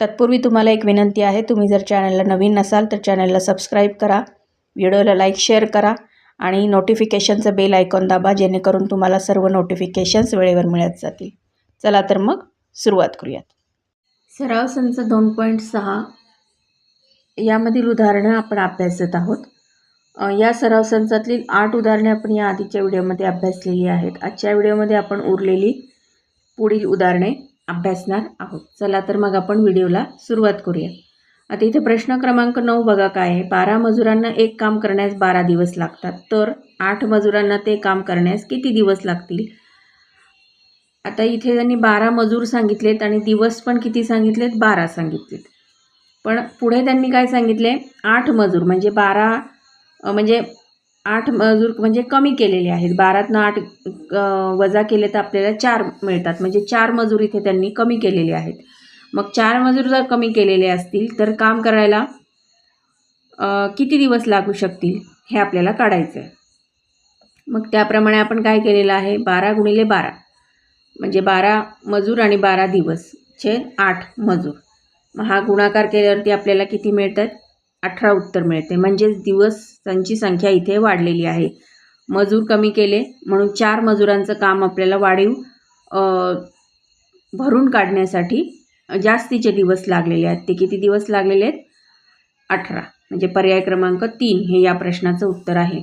तत्पूर्वी तुम्हाला एक विनंती आहे तुम्ही जर चॅनलला नवीन नसाल तर चॅनलला सबस्क्राईब करा व्हिडिओला लाईक शेअर करा आणि नोटिफिकेशनचं बेल आयकॉन दाबा जेणेकरून तुम्हाला सर्व नोटिफिकेशन्स वेळेवर मिळत जातील. चला तर मग सुरुवात करूयात. सराव संच दोन पॉईंट सहा. यामधील उदाहरणं आपण अभ्यासत आहोत. या सराव संचातील आठ उदाहरणे आपण या आधीच्या व्हिडिओमध्ये अभ्यासलेली आहेत. आजच्या व्हिडिओमध्ये आपण उरलेली पुढील उदाहरणे. अभ्यासणार आहोत. चला तर मग आपण व्हिडिओला सुरुवात करूया. आता इथे प्रश्न क्रमांक नऊ बघा काय आहे. बारा मजुरांना एक काम करण्यास बारा दिवस लागतात. तर आठ मजुरांना ते काम करण्यास किती दिवस लागतील? आता इथे त्यांनी बारा मजूर सांगितलेत आणि दिवस पण किती सांगितलेत? बारा सांगितलेत. पण पुढे त्यांनी काय सांगितले? आठ मजूर म्हणजे बारा म्हणजे आठ मजूर म्हणजे कमी केलेले आहेत. बारातनं आठ वजा केले तर आपल्याला चार मिळतात. म्हणजे चार मजूर इथे त्यांनी कमी केलेले आहेत. मग चार मजूर जर कमी केलेले असतील तर काम करायला किती दिवस लागू शकतील हे आपल्याला काढायचं आहे मग त्याप्रमाणे आपण काय केलेलं आहे? बारा गुणिले बारा. म्हणजे बारा मजूर आणि बारा दिवस छे आठ मजूर. मग हा गुणाकार केल्यावरती आपल्याला किती मिळतात? अठरा उत्तर मिळते. म्हणजेच दिवसांची संख्या इथे वाढलेली आहे. मजूर कमी केले म्हणून चार मजुरांचं काम आपल्याला वाढीव भरून काढण्यासाठी जास्तीचे दिवस लागलेले आहेत. ते किती दिवस लागलेले आहेत? अठरा. म्हणजे पर्याय क्रमांक तीन हे या प्रश्नाचं उत्तर आहे.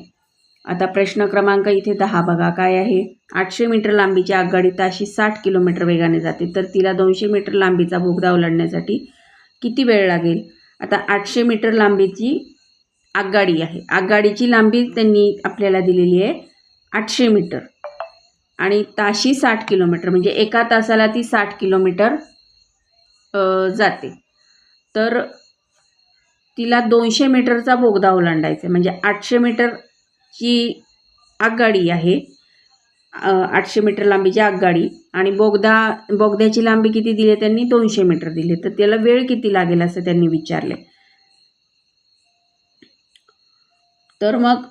आता प्रश्न क्रमांक इथे दहा बघा काय आहे. आठशे मीटर लांबीची आगगाडी ताशी साठ किलोमीटर वेगाने जाते. तर तिला दोनशे मीटर लांबीचा बोगदा ओलांडण्यासाठी किती वेळ लागेल? आता आठशे मीटर लांबीची आगगाडी आहे. आगगाडीची लांबी त्यांनी आपल्याला दिलेली आहे आठशे मीटर. आणि ताशी साठ किलोमीटर म्हणजे एका तासाला ती साठ किलोमीटर जाते. तर तिला दोनशे मीटरचा बोगदा ओलांडायचा आहे. म्हणजे आठशे मीटरची आगगाडी आहे. आठशे मीटर लांबीची आगगाडी आणि बोगदा बोगद्याची लांबी किती दिली आहे त्यांनी? दोनशे मीटर दिली तर त्याला वेळ किती लागेल असं त्यांनी विचारले तर मग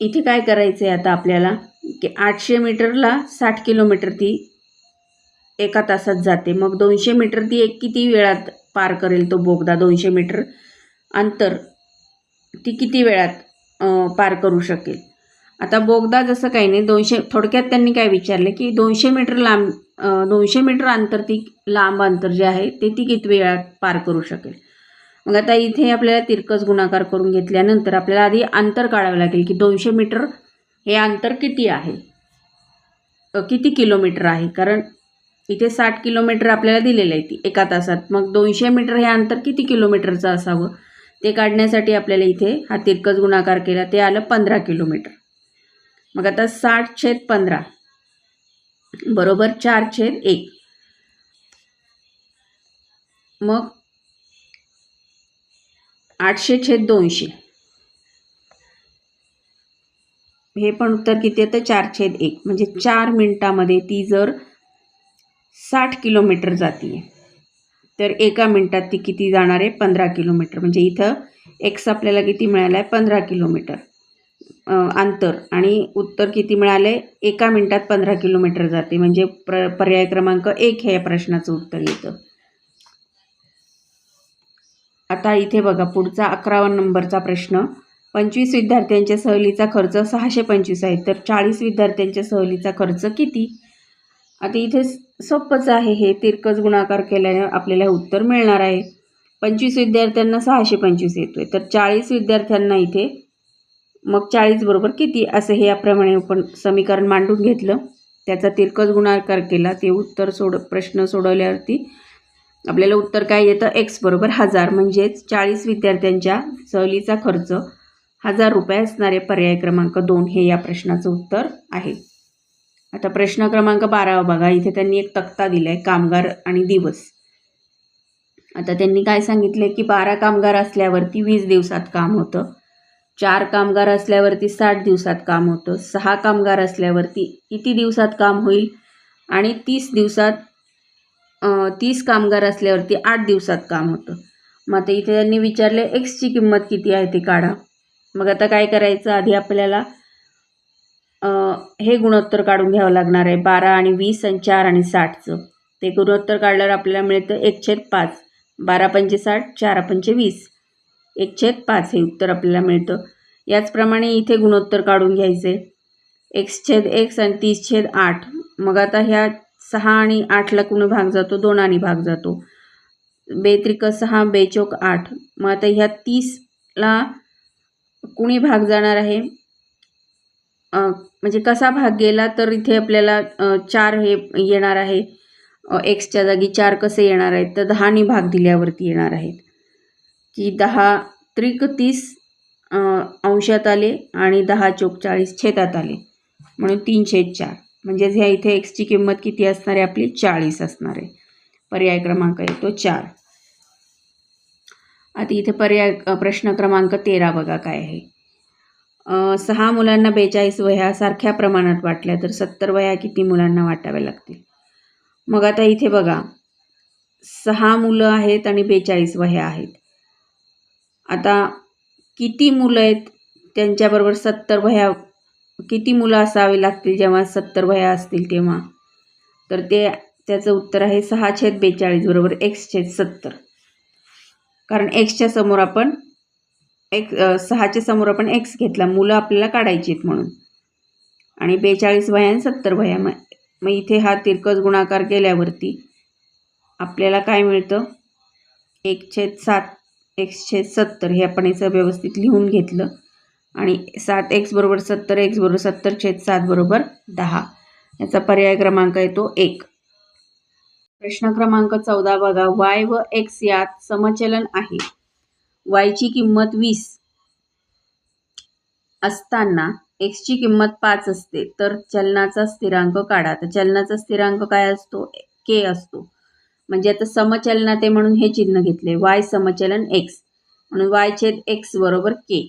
इथे काय करायचं आहे आता आपल्याला? की आठशे मीटरला साठ किलोमीटर ती एका तासात जाते. मग दोनशे मीटर ती एक किती वेळात पार करेल तो बोगदा? दोनशे मीटर अंतर ती किती वेळात पार करू शकेल? आता बोगदा जसं काही नाही दोनशे थोडक्यात त्यांनी काय विचारले की दोनशे मीटर लांब दोनशे मीटर अंतर ती लांब अंतर जे आहे ते ती किती वेळात पार करू शकेल? मग आता इथे आपल्याला तिरकस गुणाकार करून घेतल्यानंतर आपल्याला आधी अंतर काढावं लागेल की दोनशे मीटर हे अंतर किती आहे? किती किलोमीटर आहे? कारण इथे साठ किलोमीटर आपल्याला दिलेलं आहे ती एका तासात. मग दोनशे मीटर हे अंतर किती किलोमीटरचं असावं? ते काढण्यासाठी आपल्याला इथे हा तिरकस गुणाकार केला ते आलं पंधरा किलोमीटर. मग आता साठ छेद पंधरा. बरोबर चार छेद एक. मग आठशे छेद दोनशे. हे पण उत्तर किती येतं? चार छेद एक. म्हणजे चार मिनटामध्ये ती जर साठ किलोमीटर जाते तर एका मिनटात ती किती जाणार आहे? पंधरा किलोमीटर. म्हणजे इथं एक्स आपल्याला किती मिळाला आहे पंधरा किलोमीटर. अंतर आणि उत्तर किती मिळालं? आहे एका मिनटात पंधरा किलोमीटर जाते. म्हणजे प्र पर्याय क्रमांक एक हे या प्रश्नाचं उत्तर येतं. आता इथे बघा पुढचा अकरावा नंबरचा प्रश्न. पंचवीस विद्यार्थ्यांच्या सहलीचा खर्च सहाशे पंचवीस आहे. तर चाळीस विद्यार्थ्यांच्या सहलीचा खर्च किती? आता इथे सोपंच आहे. हे तिरकस गुणाकार केल्याने आपल्याला उत्तर मिळणार आहे. पंचवीस विद्यार्थ्यांना सहाशे पंचवीस येतो आहे तर चाळीस विद्यार्थ्यांना इथे मग चाळीस बरोबर किती? असं हे याप्रमाणे आपण समीकरण मांडून घेतलं. त्याचा तिरकस गुणाकार केला. ते उत्तर सोड प्रश्न सोडवल्यावरती आपल्याला उत्तर काय येतं? एक्स बरोबर हजार. म्हणजेच चाळीस विद्यार्थ्यांच्या सहलीचा खर्च हजार रुपये असणारे पर्याय क्रमांक दोन हे या प्रश्नाचं उत्तर आहे. आता प्रश्न क्रमांक बारावा बघा. इथे त्यांनी एक तक्ता दिला आहे कामगार आणि दिवस. आता त्यांनी काय सांगितले की बारा कामगार असल्यावरती वीस दिवसात काम होतं. चार कामगार असल्यावरती साठ दिवसात काम होतं. सहा कामगार असल्यावरती किती दिवसात काम होईल? आणि तीस दिवसात तीस कामगार असल्यावरती आठ दिवसात काम होतं. मग आता इथे त्यांनी विचारले एक्सची किंमत किती आहे ते काढा. मग आता काय करायचं? आधी आपल्याला हे गुणोत्तर काढून घ्यावं लागणार आहे. बारा आणि वीस आणि चार आणि साठचं. ते गुणोत्तर काढल्यावर आपल्याला मिळतं एक छेद पाच. बारा पंचे साठ चार पंचे वीस एक छेद पाच हे उत्तर आपल्याला मिळतं. याचप्रमाणे इथे गुणोत्तर काढून घ्यायचे. एक्स छेद एक्स आणि तीस छेद आठ. मग आता ह्या सहा आणि आठला कुणी भाग जातो? दोनाने भाग जातो. बेत्रिक सहा बेचोक आठ. मग आता ह्या तीसला कुणी भाग जाणार आहे? म्हणजे कसा भाग गेला तर इथे आपल्याला चार हे येणार आहे. एक्सच्या जागी चार कसे येणार आहेत? तर दहानी भाग दिल्यावरती येणार आहेत. की दहा त्रिक तीस अंशात आले आणि दहा चोक चाळीस छेदात आले. म्हणून तीन छेद चार. म्हणजेच ह्या इथे एक्सची किंमत किती असणार? आहे आपली चाळीस असणार. आहे पर्याय क्रमांक येतो चार. आता इथे पर्याय प्रश्न क्रमांक तेरा बघा काय आहे. सहा मुलांना बेचाळीस वह्या सारख्या प्रमाणात वाटल्या तर सत्तर वह्या किती मुलांना वाटाव्या लागतील? मग आता इथे बघा. सहा मुलं आहेत आणि बेचाळीस वह्या आहेत. आता किती मुलं आहेत त्यांच्याबरोबर सत्तर वह्या किती मुलं असावी लागतील जेव्हा सत्तर वह्या असतील तेव्हा? तर ते त्याचं उत्तर आहे सहा छेद बेचाळीस बरोबर एक्स छेद सत्तर. कारण एक्सच्या समोर आपण एक सहाच्या समोर आपण एक्स घेतला मुलं आपल्याला काढायची आहेत म्हणून. आणि बेचाळीस वह्या आणि सत्तर वह्या मग मग इथे हा तिरकस गुणाकार केल्यावरती आपल्याला काय मिळतं? एक छेद सात. एक्सशे सत्तर हे आपण याचं व्यवस्थित लिहून घेतलं. आणि सात एक्स बरोबर सत्तर एक्स बरोबर सत्तर छेद सात बरोबर दहा. याचा पर्याय क्रमांक येतो एक. प्रश्न क्रमांक चौदा बघा. वाय व एक्स यात समचलन आहे. वायची किंमत वीस असताना एक्सची किंमत पाच असते. तर चलनाचा स्थिरांक काढा. तर चलनाचा स्थिरांक काय असतो? के असतो. म्हणजे आता समचलनाते म्हणून हे चिन्ह घेतले. वाय समचलन एक्स म्हणून वाय छेद एक्स बरोबर के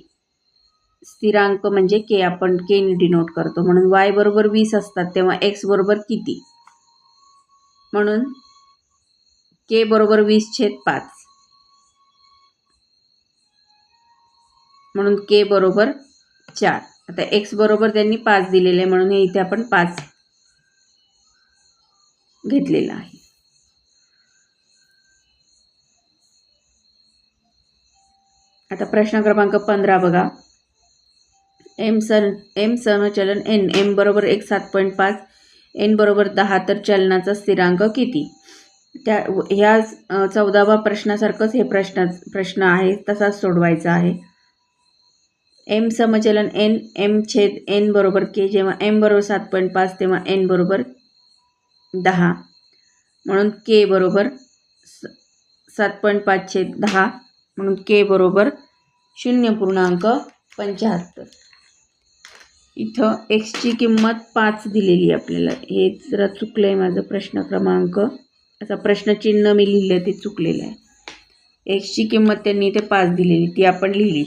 स्थिरांक म्हणजे के आपण के डिनोट करतो. म्हणून वाय बरोबर वीस असतात तेव्हा एक्स बरोबर किती? म्हणून के बरोबर वीस छेद पाच. म्हणून के बरोबर चार. आता एक्स बरोबर त्यांनी पाच दिलेले आहे म्हणून हे इथे आपण पाच घेतलेलं आहे. आता प्रश्न क्रमांक पंधरा बघा. एम सन एम समचलन एन एम बरोबर एक सात पॉईंट पाच एन बरोबर दहा तर चलनाचा स्थिरांक किती? त्या ह्या चौदावा प्रश्नासारखंच हे प्रश्न प्रश्न आहे तसाच सोडवायचा आहे. एम समचलन एन एम छेद एन बरोबर के जेव्हा एम बरोबर सात पॉईंट पाच तेव्हा एन बरोबर दहा. म्हणून के बरोबर स सात पॉईंट पाच छेद दहा. म्हणून के बरोबर शून्य पूर्णांक पंच्याहत्तर. इथं एक्सची किंमत पाच दिलेली आहे आपल्याला. हे जरा चुकलं आहे माझं प्रश्न क्रमांक. असा प्रश्नचिन्ह मी लिहिलं ते चुकलेलं आहे. एक्सची किंमत त्यांनी इथे पाच दिलेली ती आपण लिहिली.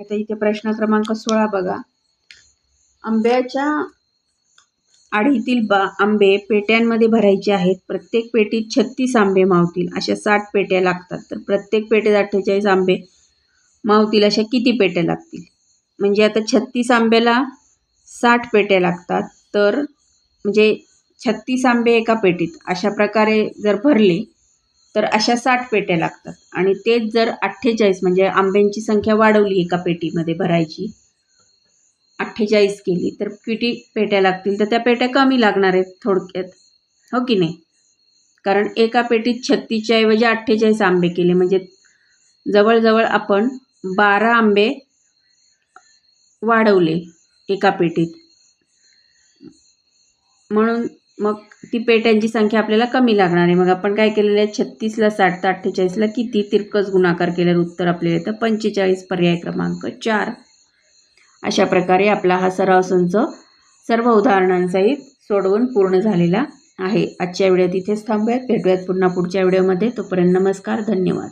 आता इथे प्रश्न क्रमांक सोळा बघा. आंब्याच्या आढीतील बा आंबे पेट्यांमध्ये भरायचे आहेत. प्रत्येक पेटीत छत्तीस आंबे मावतील. अशा साठ पेट्या लागतात. तर प्रत्येक पेटीत अठ्ठेचाळीस आंबे मावतील अशा किती पेट्या लागतील? म्हणजे आता छत्तीस आंब्याला साठ पेट्या लागतात. तर म्हणजे छत्तीस आंबे एका पेटीत अशा प्रकारे जर भरले तर अशा साठ पेट्या लागतात. आणि तेच जर अठ्ठेचाळीस म्हणजे आंब्यांची संख्या वाढवली एका पेटीमध्ये भरायची अठ्ठेचाळीस केली. तर किती पेट्या लागतील? तर त्या पेट्या कमी लागणार आहेत थोडक्यात. हो की नाही? कारण एका पेटीत छत्तीसच्या ऐवजी अठ्ठेचाळीस आंबे केले. म्हणजे जवळजवळ आपण बारा आंबे वाढवले एका पेटीत. म्हणून मग ती पेट्यांची संख्या आपल्याला कमी लागणार आहे. मग आपण काय केलेलं आहे? छत्तीसला साठ तर अठ्ठेचाळीसला किती? तिरकस गुणाकार केल्यावर उत्तर आपल्याला येतं पंचेचाळीस पर्याय क्रमांक चार. अशा प्रकारे आपला हा सराव संच सर्व उदाहरणांसहित सोडवून पूर्ण झालेला आहे. आजच्या व्हिडिओ तिथेच थांबूयात. भेटूयात पुन्हा पुढच्या व्हिडिओमध्ये. तोपर्यंत नमस्कार धन्यवाद.